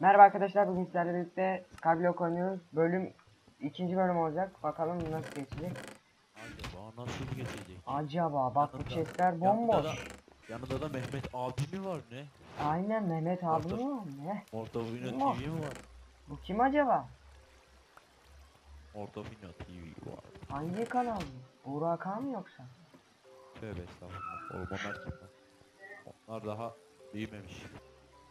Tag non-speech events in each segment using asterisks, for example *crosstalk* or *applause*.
Merhaba arkadaşlar bugün sizlerle birlikte Skyblock oynuyoruz. Bölüm ikinci bölüm olacak. Bakalım nasıl geçecek. Acaba nasıl geçecek? Acaba bak bu chestler yanında bomboş. da- Yanında da Mehmet abi mi var ne? Aynen Mehmet abi Orta- mi? Ne? Orta Vino Kim o? TV mi var? Bu kim acaba? Orta Vino TV var. Hangi kanal bu? Burak mı yoksa? Tövbe estağfurullah. Oğlum onlar kim? Onlar daha büyümemiş.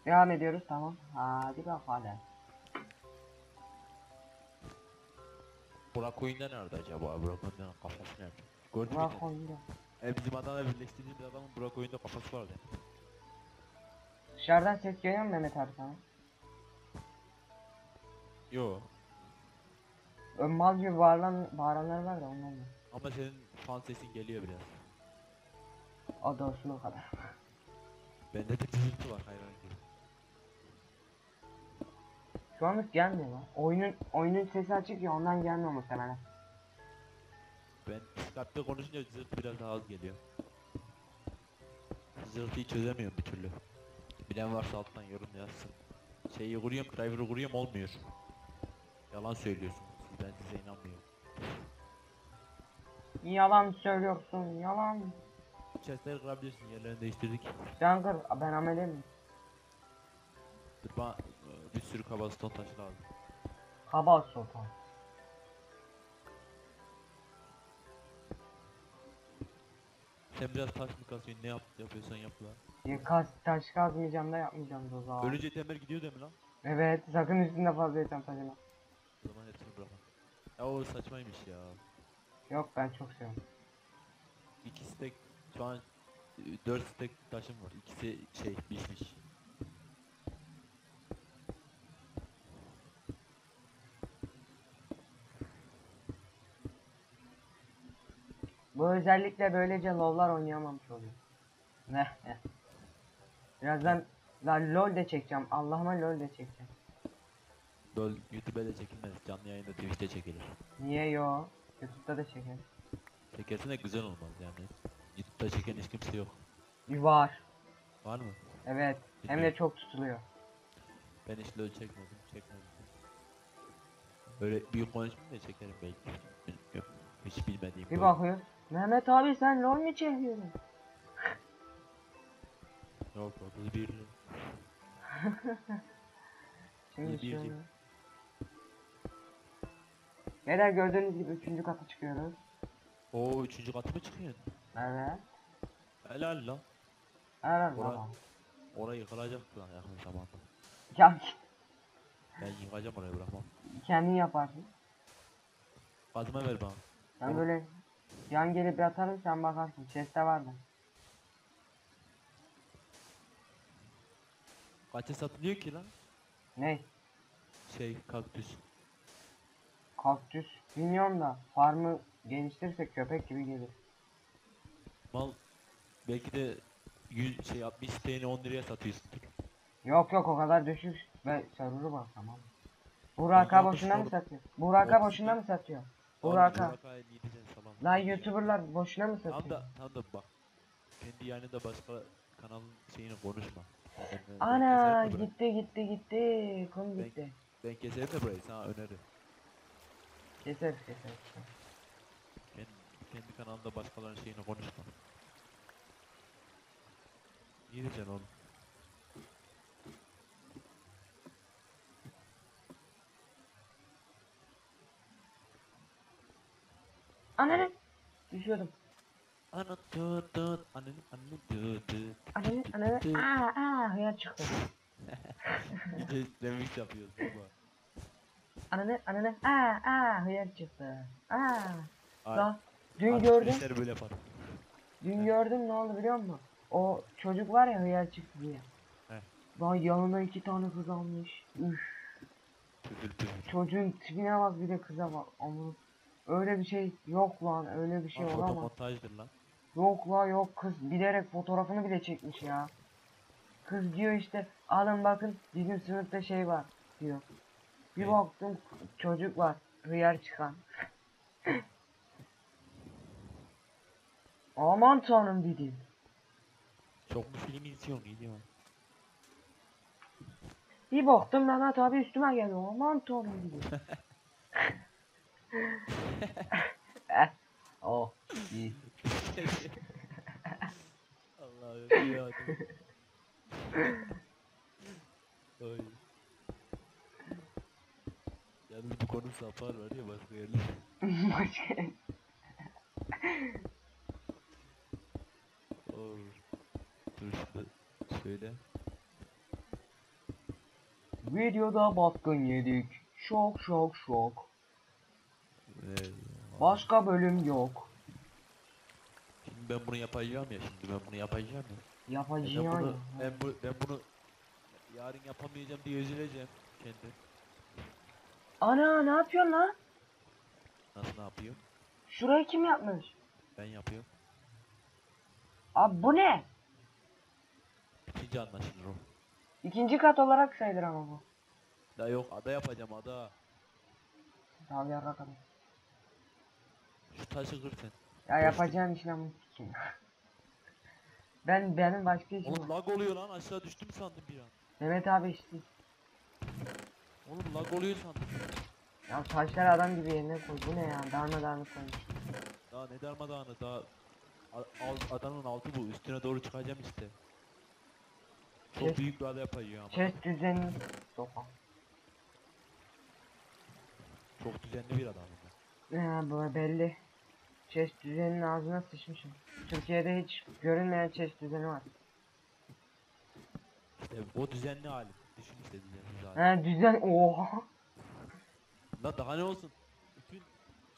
Devam ediyoruz tamam. Hadi bakalım. Burak oyunda nerede acaba? Burak oyunda kafası nerede? Gördün mü? Burak oyunda. E bizim adamla birleştirdiğimiz adamın Burak oyunda kafası vardı. Dışarıdan ses geliyor mu Mehmet abi sana? Yo. Ön mal gibi bağıran, bağıranlar var da ondan da. Ama senin fan sesin geliyor biraz. O da olsun o kadar. Bende de cızırtı var hayvan anlık gelmiyor lan. Oyunun oyunun sesi açık ya ondan gelmiyor muhtemelen. Ben Skype'de konuşunca cızırtı biraz daha az geliyor. Cızırtıyı çözemiyorum bir türlü. Bilen varsa alttan yorum yazsın. Şeyi kuruyorum, driver'ı kuruyorum olmuyor. Yalan söylüyorsun. Ben size inanmıyorum. Yalan söylüyorsun yalan. Chestleri kırabilirsin, yerlerini değiştirdik. Can kır ben amelim. Dur bana bir sürü kabaston taşı lazım. Kaba sultan. Sen biraz taş mı kasıyorsun, ne yap, yapıyorsan yap lan. Kas, taş kazmayacağım da yapmayacağım da o zaman. Ölünce temer gidiyor değil mi lan? Evet sakın üstünde fazla yetem taşıma. O zaman hepsini bırakma. Ya o saçmaymış ya. Yok ben çok seviyorum. İki stack şu an 4 stack taşım var. İkisi şey pişmiş. Bu özellikle böylece lollar oynayamamış oluyor. Birazdan lan lol de çekeceğim. Allah'ıma lol de çekeceğim. Lol YouTube'a da çekilmez. Canlı yayında Twitch'te çekilir. Niye yo? Youtube'da da çekelim. Çekersin de güzel olmaz yani. YouTube'da çeken hiç kimse yok. Bir var. Var mı? Evet. Hem de çok tutuluyor. Ben hiç lol çekmedim. Çekmedim. Böyle büyük konuşmayayım da çekerim belki. Bilmiyorum. Hiç bilmediğim Bir bir bakıyor. Mehmet abi sen lol mu çekiyorsun? Yok 31 lol. *laughs* Şimdi Bir- bir- şöyle. Beyler gördüğünüz gibi üçüncü kata çıkıyoruz. Oo üçüncü katı mı çıkıyorsun? Evet. Helal lan. Evet Ora- baba. Orayı yıkılacak lan yakın zamanda. Ya Ben yıkacağım orayı bırakmam. kendin yaparsın. Kazma ver bana. Ben böyle yan gelip yatarım sen bakarsın. Chest'te vardı. Kaça satılıyor ki lan? Ne? Şey kaktüs. Kaktüs. Bilmiyorum da farmı geliştirirsek köpek gibi gelir. Mal belki de 100 şey 60 TL'ni 10 liraya satıyorsundur. Yok yok o kadar düşük ve server'ı var tamam. Burak'a boşuna mı satıyor? Burak'a boşuna mı satıyor? Burak'a. Burak'a 7 sen salam. Lan youtuberlar boşuna mı Tam satıyor? da tam da bak. Kendi yayınında başka kanalın şeyini konuşma. Ben- ben- ben Ana burayı. gitti gitti gitti. Kum Ben- gitti. Ben keserim de burayı sana öneri. Keseriz keseriz. Kendi, kendi kanalında başkalarının şeyini konuşma. İyi diyeceksin oğlum. Ananı. Düşüyordum. Anı tut tut, ananı ananı tut tut. Ananı ananı. Aa aa hıyar çıktı. *laughs* Bir de remix yapıyoruz baba. Ananı ananı. Aa aa hıyar çıktı. Aa. Ay. Dün artık gördüm. işleri böyle yapar. Dün gördüm ne oldu biliyor musun? O çocuk var ya hıyar çıktı diye. He. Yanına iki tane kız almış. Üf. Çocuğun tipine bak bir de kıza bak. Ama öyle bir şey yok lan öyle bir şey olamaz. Fotomontajdır lan. Yok la yok kız bilerek fotoğrafını bile çekmiş ya. Kız diyor işte alın bakın bizim sınıfta şey var diyor. Bir Ne? baktım çocuk var hıyar çıkan. *laughs* Aman tanrım dedim. Çok mu film izliyorsun gidiyor. Bir baktım Mehmet abi üstüme geliyor. Aman tanrım diyor. *laughs* *laughs* Oh. iyi. Allah'ım ya. Ay. Yalnız bu konu sapar var ya başka yerler. Başka- Or. Dur şurada söyle. Videoda baskın yedik. Şok şok şok. Başka bölüm yok. Şimdi ben bunu yapacağım ya şimdi ben bunu yapacağım ya. Ben Yapacağım. bunu, ben, bu, ben bunu yarın yapamayacağım diye üzüleceğim kendi. Ana ne yapıyorsun lan? Nasıl ne yapıyor? Şurayı kim yapmış? Ben yapıyorum. Abi bu ne? İkinci anlaşılır o. İkinci kat olarak sayılır ama bu. Da yok ada yapacağım ada. Tabii yarrakalım. Şu taşı kır sen. Ya yapacağım işlemi kim? *laughs* ben benim başka işim Oğlum lag oluyor lan aşağı düştüm sandım bir an. Mehmet abi işte. Oğlum lag oluyor sandım. Ya taşlar adam gibi yerine koy. Bu ne ya? Darma dağınık koymuş. Daha ne darmadağını daha al- adanın altı bu üstüne doğru çıkacağım işte. Çok Chest- büyük bir ada yapıyor ama. Chest düzenini sokak. Çok düzenli bir adam. Ya bu belli. Chest düzeninin ağzına sıçmışım. Türkiye'de hiç görünmeyen chest düzeni var. İşte o düzenli hali. Düşün işte düzensiz hali. Ha düzen oha. La daha ne olsun? Bütün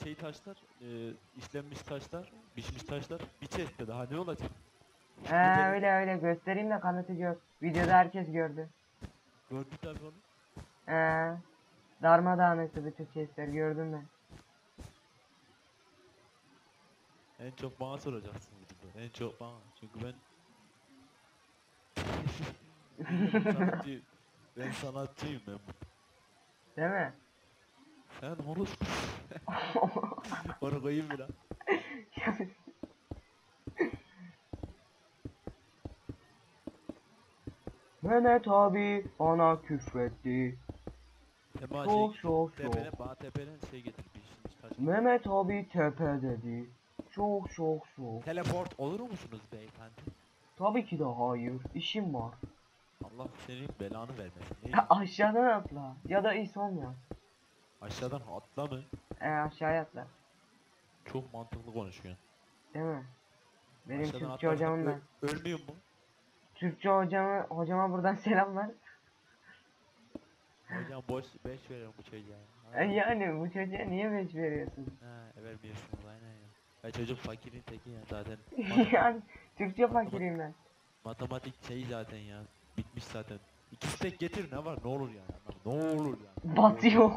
şey taşlar, e, işlenmiş taşlar, pişmiş taşlar bir chest'te daha ne olacak? He öyle öyle göstereyim de kanıtı gör. Videoda herkes gördü. Gördün tabii onu. He. Darmadağınıktı bütün chestler gördüm ben. En çok bana soracaksın burada. En çok bana. Çünkü ben sanatçıyım. Ben sanatçıyım ben. Değil mi? Sen orospu. Onu *laughs* koyayım biraz. Mehmet abi bana küfretti. Tema Çok şey, çok tepene, çok. bana tepeden şey getir. Mehmet abi tepe dedi. Çok çok çok. Teleport olur musunuz beyefendi? Tabii ki de hayır. İşim var. Allah senin belanı vermesin. Ne? Aşağıdan atla. Ya da İson ya. Aşağıdan atla mı? E aşağıya atla. Çok mantıklı konuşuyorsun. Değil mi? Benim Aşağıdan Türkçe atlarsan hocamım ben. ö- Ölmüyor mu? Türkçe hocama, hocama buradan *laughs* selamlar. Hocam boş 5 veriyorum bu çocuğa. E, yani bu çocuğa niye beş veriyorsun? Ha, vermiyorsunuz aynen ya. Ya çocuk fakirin teki ya zaten. *laughs* yani Türkçe fakiriyim ben. Matematik şey zaten ya. Bitmiş zaten. İkisi tek getir ne var ne olur yani. Ne olur yani. Batıyor.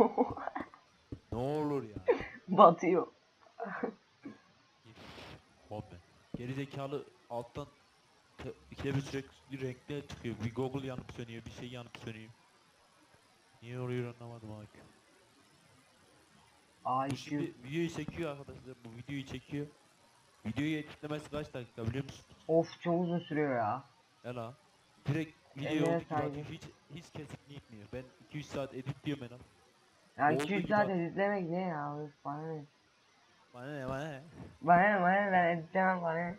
Ne olur ya. *laughs* Batıyor. Kombe. Geri zekalı alttan ikide bir sürekli renkli çıkıyor. Bir Google yanıp sönüyor, bir şey yanıp sönüyor. Niye oluyor anlamadım abi. IQ. şimdi videoyu çekiyor arkadaşlar. Bu videoyu çekiyor. Videoyu editlemesi kaç dakika biliyor musun? Of çok uzun sürüyor ya. Ya la. Direkt video saygı. atıyor. Hiç, hiç kesikli gitmiyor. Ben 200 saat editliyorum en az. Ya Oldu 200 gibi saat editlemek ne ya? Üf, Bana ne? Bana ne bana ne? Bana ne bana ne ben editlemem bana ne?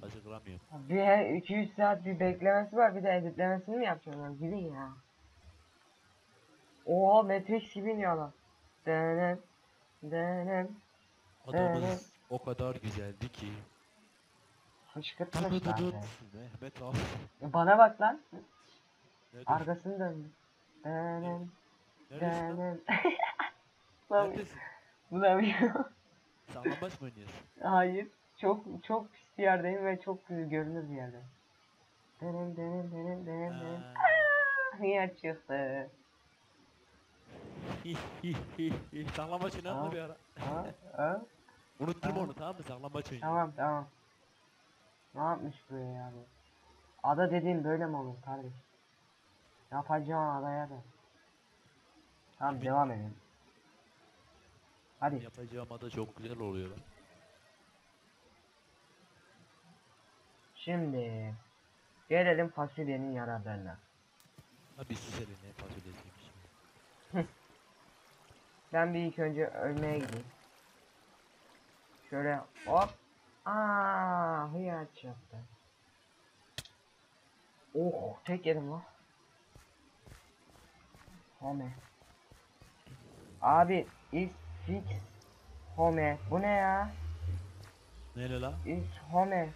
Taşı kıramıyorum. Bir her 200 saat bir beklemesi var bir de editlemesini mi lan? Gidin ya. Oha Matrix gibi iniyor lan. Denen. Denen. Adamız o kadar güzeldi ki. Fışkırtmış zaten. Mehmet abi. Bana bak lan. Neredesin? Arkasını döndü. Lan? Denen. *laughs* Lan Neredesin? bulamıyorum. Saklambaç mı oynuyorsun? Hayır. Çok çok pis bir yerdeyim ve çok görünür bir yerde. Denen denen denen denen denen. Ha. Yer çıktı. *laughs* Saklambaç Aa. oynayalım bir ara. Ha? Ha? Unutturma onu tamam mı? Saklambaç oynayalım. Tamam tamam. Ne yapmış buraya ya bu? Ada dediğin böyle mi olur kardeş? Yapacağın adaya da. Tamam Bir- devam edelim. Hadi. Yapacağım ada çok güzel oluyor lan. Şimdi gelelim fasulyenin yararlarına. Ha bir sus hele ne fasulyesiymiş. Ben bir ilk önce ölmeye gideyim. Şöyle hop. Aa, hıyar çaktı. Oh, tek yedim lan. Home. Abi, is fix home. Bu ne ya? Neyle la? Is home.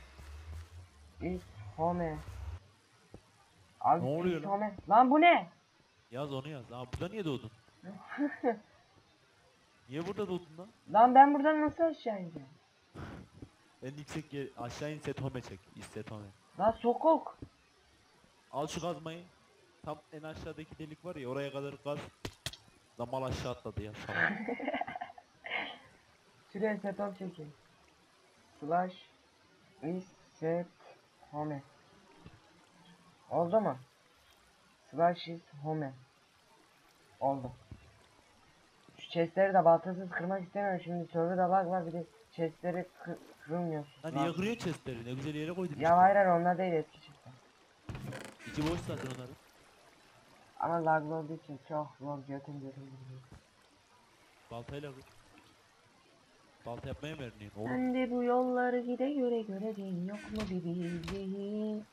Is home. Abi, Ne oluyor lan? home. Lan bu ne? Yaz onu yaz. Aa burada niye doğdun? *laughs* Niye burada doğdun lan? Lan ben buradan nasıl aşağı ineceğim? En yüksek yer aşağı in set home çek. İst set home. Lan sokok. Al şu kazmayı. Tam en aşağıdaki delik var ya oraya kadar kaz. Lan mal aşağı atladı ya salak. *laughs* Şuraya setup çekeyim. Slash is set home. Oldu mu? Slash is home. Oldu. Chestleri de baltasız kırmak istemiyorum şimdi serverda lag var bir de chestleri kır kırılmıyorsun. Lan niye kırıyorsun chestleri? Ne güzel yere koydun Ya hayır hayır onlar değil eski chestler. İçi boş zaten onların. Ama laglı olduğu için çok zor götüm götüm gidiyor. Baltayla kır. Balta yapmaya mı öğreniyorsun oğlum? Ben de bu yolları gide göre göreceğim yok mu bir bildiğin?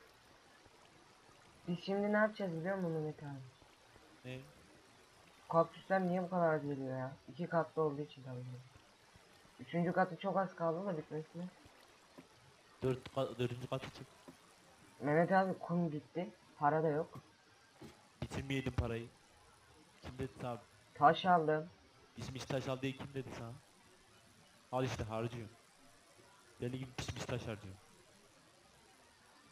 Biz şimdi ne yapacağız biliyor musun Mehmet abi? Ne? Kaktüsler niye bu kadar az veriyor ya? İki katlı olduğu için tabii. Üçüncü katı çok az kaldı da bitmesine. Dört, ka dördüncü katı çık. Mehmet abi kum gitti. Para da yok. Bitirmeyelim parayı. Kim dedi sana? Taş aldım. Pişmiş taş al diye kim dedi sana? Al işte harcıyorum. Deli gibi pişmiş taş harcıyorum.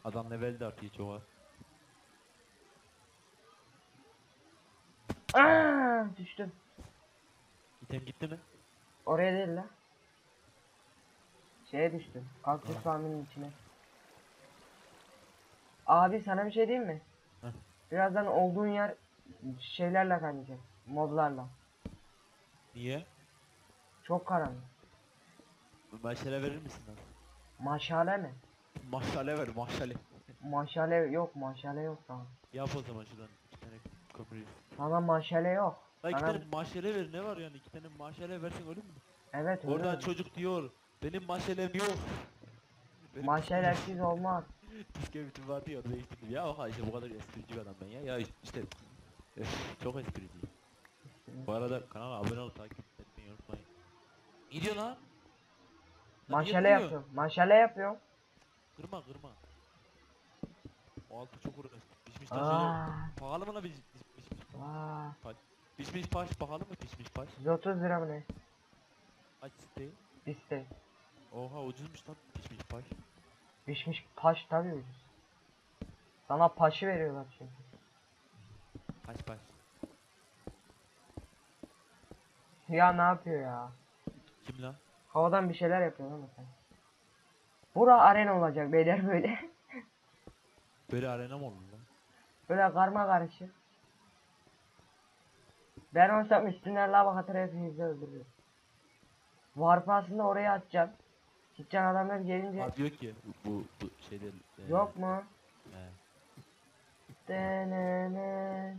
Adam level de artıyor çok Aa, düştüm. İtem gitti mi? Oraya değil la. Şeye düştüm. Kaktüs farmının içine. Abi sana bir şey diyeyim mi? Heh. Birazdan olduğun yer şeylerle kaynayacak. Moblarla. Niye? Çok karanlık. Maşale verir misin lan? Maşale mi? Maşale ver maşale. Maşale yok, maşale yok sana. Yap o zaman şuradan iki tane kömür. Sana maşale yok. La iki tane maşale ver ne var yani iki tane maşale versen ölür mü? Evet öyle. Oradan çocuk diyor benim maşalem yok. *laughs* Benim Maşalersiz olmaz. Bisküvitim vardı ya onu değiştirdim. Ya oha işte bu kadar esprici bir adam ben ya. Ya işte öf, çok espriciyim. Bu arada kanala abone ol takip etmeyi unutmayın. Gidiyor lan. Lan Maşale kırıyor? yapıyorum. Maşale yapıyorum. Kırma kırma. O altı çok uğraştı. Pişmiş taşı. Aa, Pahalı mı lan pişmiş aa. paş? Pişmiş paş pahalı mı pişmiş paş? 130 lira mı ne? Kaç siteyi? İste. Oha ucuzmuş lan pişmiş paş. Pişmiş paş tabii ucuz. Sana paşı veriyorlar çünkü. Kaç paş? Ya ne yapıyor ya? Kim lan? Havadan bir şeyler yapıyor ama sen. Bura arena olacak beyler böyle. *laughs* Böyle arena mı olur lan? böyle karma karışık. Ben olsam üstüne lava atar hepinizi öldürürüm. Warp aslında oraya atacağım. Gideceğim adamlar gelince. Abi yok ki bu bu şeyde. e, Yok mu? he. Denene.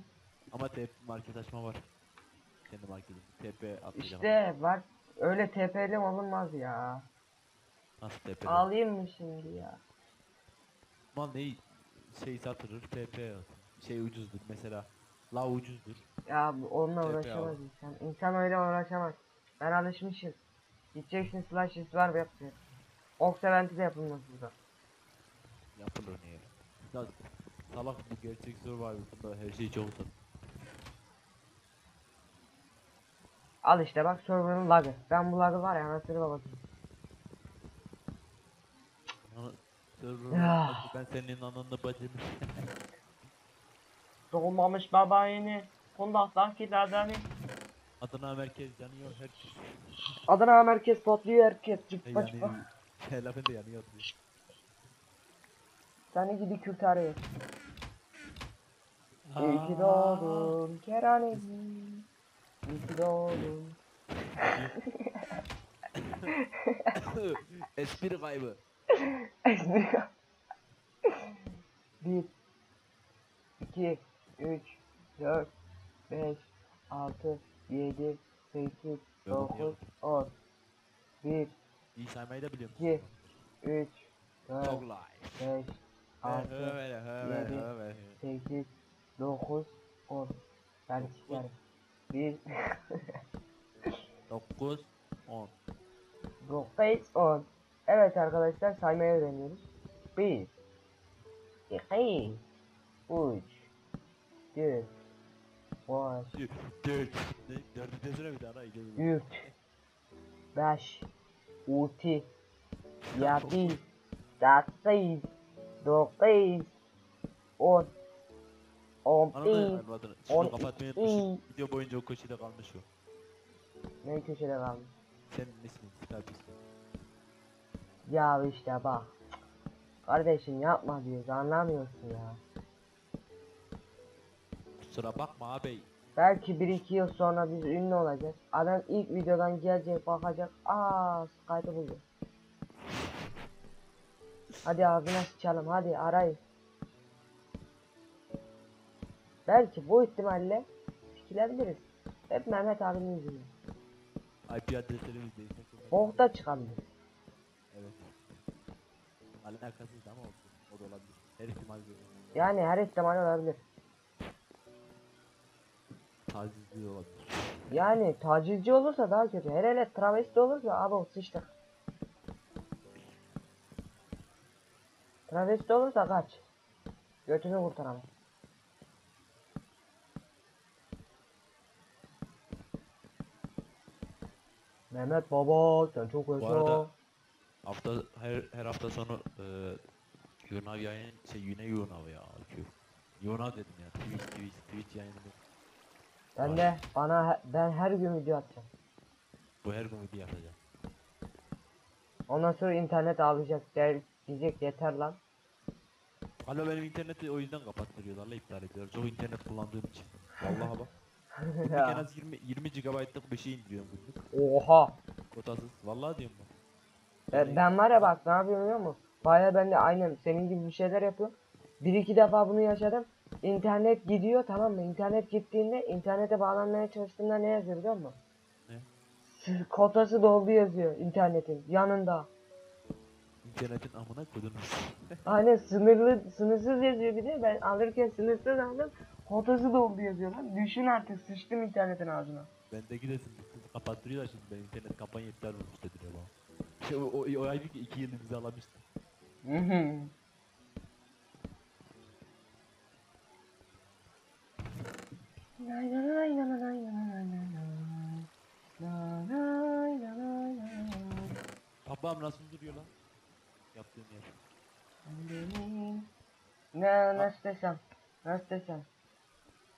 Ama TP market açma var. Kendi marketim. TP atlayacağım. İşte var. Öyle TP'li olunmaz ya. Nasıl TP? Alayım mı şimdi ya? Mal ne şey satılır TP atın. Şey ucuzdur mesela. La ucuzdur. Ya bu- onunla TP uğraşamaz insan. İnsan öyle uğraşamaz. Ben alışmışım. Gideceksin slash var ve yapacaksın. Oxevent'i de yapılmaz burada. Yapılır niye? Ya salak bu gerçek Survivor'da her şey çok zor. Al işte bak server'ın lagı. Ben bu lagı var ya anasını babasını. Ana- Server Ya. ben senin ananı bacını. Doğmamış baba yeni. Kundaktan killerden. Adana merkez yanıyor herkes. Adana merkez patlıyor herkes. Cıppa cıppa. Lafın da yanıyor. Seni gidi kürtarıyor. İyi ki doğdun keraneci. İyi ki doğdun. *laughs* Espri kaybı. Bir, iki, üç, 4, 5, 6, 7, 8, Yok, 9, yok. 10, 1, İyi saymayı da biliyorum. 2, 3, 4, Çok live. 5, 6, Öyle, öyle, yedi. öyle. 8, 9, 10. Ben sikerim. 1, 9, 10. 9, 10. Evet arkadaşlar saymayı öğreniyoruz. 1, 2, 3, 4, 5, 4. Dördü desene bir daha. iyice bir- 3, 5, 6, 7, 8, 9, 10, Anladın 11, mı? Anladın. Şunu on kapatmayı unutmuşum. Video boyunca o köşede kalmış o. ne köşede kalmış? Senin ismin, kitap ismin. Ya işte bak. Kardeşim yapma diyoruz anlamıyorsun ya. Kusura bakma abi. Belki 1-2 yıl sonra biz ünlü olacağız. Adam ilk videodan gelecek bakacak. Aa Skype'ı buldu. Hadi ağzına sıçalım hadi arayın. Belki bu ihtimalle sikilebiliriz. Hep Mehmet abinin yüzünden. IP adreslerimiz değilse. Bokta çıkabilir. Evet. Alakasız ama olsun. O da olabilir. Her ihtimal görüyorum. Yani her ihtimal olabilir. Tacizli de olabilir. Yani tacizci olursa daha kötü. Hele hele travesti olursa abi sıçtık. Travesti olursa kaç. Götünü kurtaramaz. Mehmet baba sen çok Bu yaşa. arada hafta her her hafta sonu e, Yunav yayın şey yine Yunav ya. Yunav dedim ya. Twitch Twitch Twitch yayını. Ben de bana ben her gün video atacağım. Bu her gün video yapacağım. Ondan sonra internet ağlayacak der diyecek yeter lan. Hala benim interneti o yüzden kapattırıyorlar. La iptal ediyorlar. Çok internet kullandığım için. Vallahi bak. Günlük *laughs* en az 20 20 GB'lık bir şey indiriyorum günlük. Oha. Kotasız. Vallahi diyorum bak. Ben, ben var ya bak ne yapıyorum biliyor musun? Baya ben de aynen senin gibi bir şeyler yapıyorum. Bir iki defa bunu yaşadım. İnternet gidiyor tamam mı? İnternet gittiğinde internete bağlanmaya çalıştığımda ne yazıyor biliyor musun? Ne? Kotası doldu yazıyor internetin yanında. İnternetin amına koydunuz. *laughs* Aynen sınırlı sınırsız yazıyor bir de ben alırken sınırsız aldım. Kotası doldu yazıyor lan. Düşün artık sıçtım internetin ağzına. Bendeki de sınırsız kapattırıyorlar şimdi. Ben internet kampanya iptal olmuş dediler bana. Şey, o, o, o aylık 2 yıl bizi Babam nasıl duruyor lan? Yaptığın yer. Benim- Ne nasıl desem? Nasıl desem?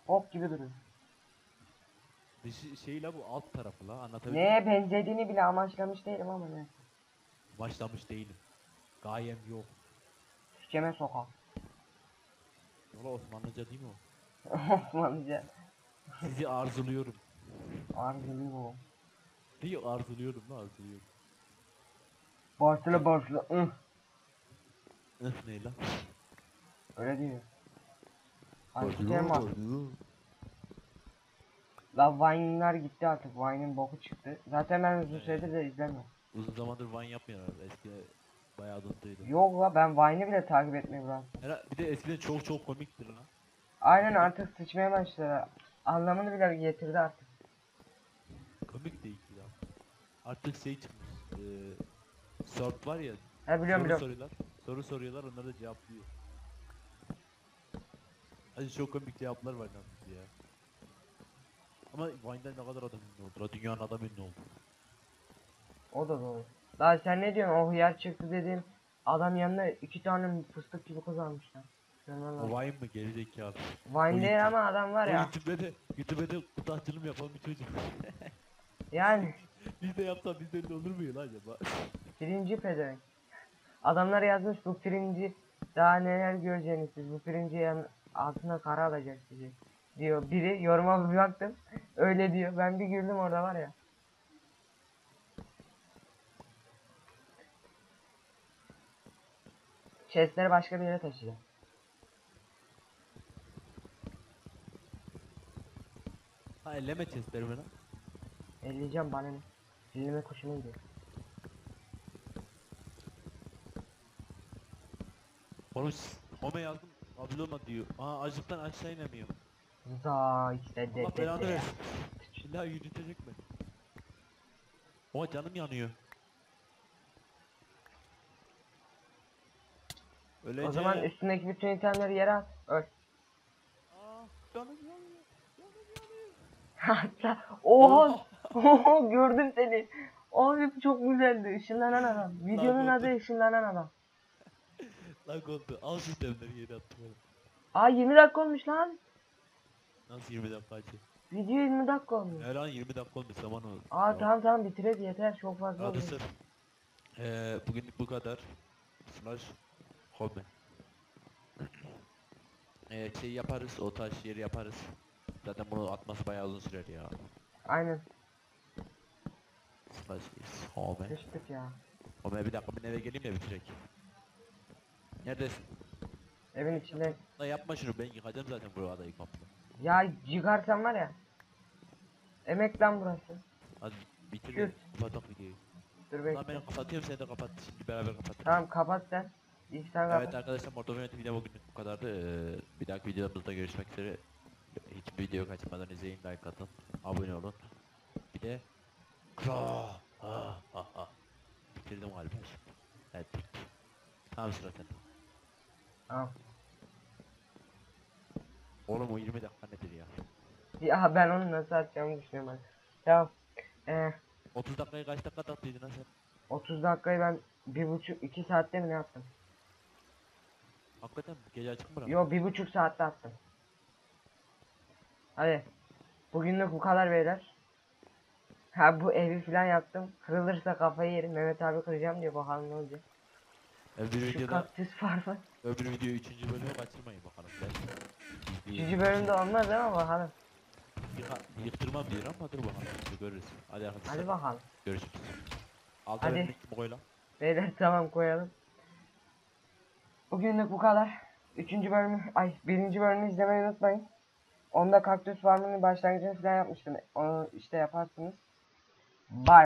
Ok gibi durur. Dışı şey la bu alt tarafı la anlatabildim. Neye benzediğini bile amaçlamış değilim ama ne? Başlamış değilim. Gayem yok. Sikeme sokak. Yola Osmanlıca değil mi o? *laughs* Osmanlıca. Sizi arzuluyorum. Arzulu bu. Değil arzuluyorum la arzuluyorum. Başla başla. ıh. Eh ne lan? Öyle diyor. Arzuluyorum, arzuluyorum. La Vine'lar gitti artık. Vine'in boku çıktı. Zaten ben uzun süredir de izlemiyorum. Uzun zamandır Vine yapmıyorlar. Eski bayağı adındaydı. Yok la ben Vine'i bile takip etmeyi bıraktım. Herhalde bir de eskiden çok çok komiktir lan. Aynen artık sıçmaya başladı. Anlamını bile getirdi artık. Komik değil ki ya. Artık şey çıkmış. Eee sort var ya. He biliyorum soru biliyorum. soruyorlar. Soru soruyorlar onlar da cevaplıyor. Hadi çok komik cevaplar var lan ya. Ama Vine'den ne kadar adam ünlü oldu. Dünyanın adam ünlü oldu. O da doğru. Daha sen ne diyorsun? O hıyar çıktı dediğin adam yanına iki tane fıstık gibi kız almışlar. Görmen O Vine mı gerizekalı? Vine değil ama adam var ya. Da kutu açılım yapan bir çocuk. *laughs* Yani *laughs* biz de yapsak bizden de olur mu lan acaba? birinci pezevenk. Adamlar yazmış bu pirinci daha neler göreceğiniz siz bu pirinci yan altına kara alacak sizi diyor biri yoruma bir baktım öyle diyor ben bir güldüm orada var ya chestleri başka bir yere taşıyacağım Ha elleme chestlerimi lan. Elleyeceğim bana ne? Elime kuşuma gidiyor. Oğlum home yazdım. Olma diyor. Aa acıktan aşağı inemiyor. Za işte de Allah de belanı de. versin. İlla yürütecek beni. Oha canım yanıyor. Öleceğim. O zaman üstündeki bütün itemleri yere at. Öl. Aa, canım yanıyor. Oha oha gördüm seni. Abi çok güzeldi. Işınlanan adam. Videonun Lan adı ışınlanan adam. Lag oldu. Al sistemleri yere attım oğlum. Aa 20 dakika olmuş lan. Nasıl 20 dakika acı? Video 20 dakika olmuş. Her an 20 dakika olmuş zaman oldu. Aa tamam tamam bitirelim yeter çok fazla oldu. Hadi sır. Ee, bugünlük bu kadar. Slash home. *clears throat* ee, şey yaparız, o taş yeri yaparız. Zaten bunu atması bayağı uzun sürer ya. Aynen home. sıçtık ya. Home bir dakika ben eve geleyim de bitirek. Neredesin? Evin içinde. La yapma şunu ben yıkacağım zaten bu adayı komple. Ya yıkarsan var ya. Emek lan burası. Hadi bitir de kapatak videoyu. Dur Lan bekle. ben kapatıyorum sen de kapat. Şimdi beraber kapatalım. Tamam kapat sen. İlk sen kapat. Evet arkadaşlar Kombat video bugünlük bu kadardı. Ee, bir dahaki videomuzda görüşmek üzere. Hiçbir video kaçırmadan izleyin, like atın, abone olun. Bir de Ah, ah, ah, ah. Bitirdim galiba. Evet bitti. Tamam sıra sende. Tamam. Oğlum o 20 dakika nedir ya? Ya ben onu nasıl atacağımı düşünüyorum ben. Tamam. Ee, 30 dakikayı kaç dakika tatlıydın ha sen? 30 dakikayı ben bir buçuk iki saatte mi ne yaptım? Hakikaten? Gece açık mı bırak? Yo bir buçuk saatte attım. Hadi. Bugünlük bu kadar beyler. Ha bu evi falan yaptım. Kırılırsa kafayı yerim. Mehmet abi kıracağım diyor bakalım ne olacak. Öbür Şu videoda, kaktüs var mı? öbür video 3. bölümü kaçırmayın bakalım. Ben Üçüncü bölümde olmaz ama bakalım. Yıka, yıktırmam diyor ama dur bakalım. Görürüz. Hadi arkadaşlar. Hadi bakalım. Görüşürüz. Altı Hadi. bölümlük kim koy lan? Beyler tamam koyalım. Bugünlük bu kadar. Üçüncü bölümü, ay birinci bölümü izlemeyi unutmayın. Onda kaktüs farmının başlangıcını falan yapmıştım. Onu işte yaparsınız. Bye.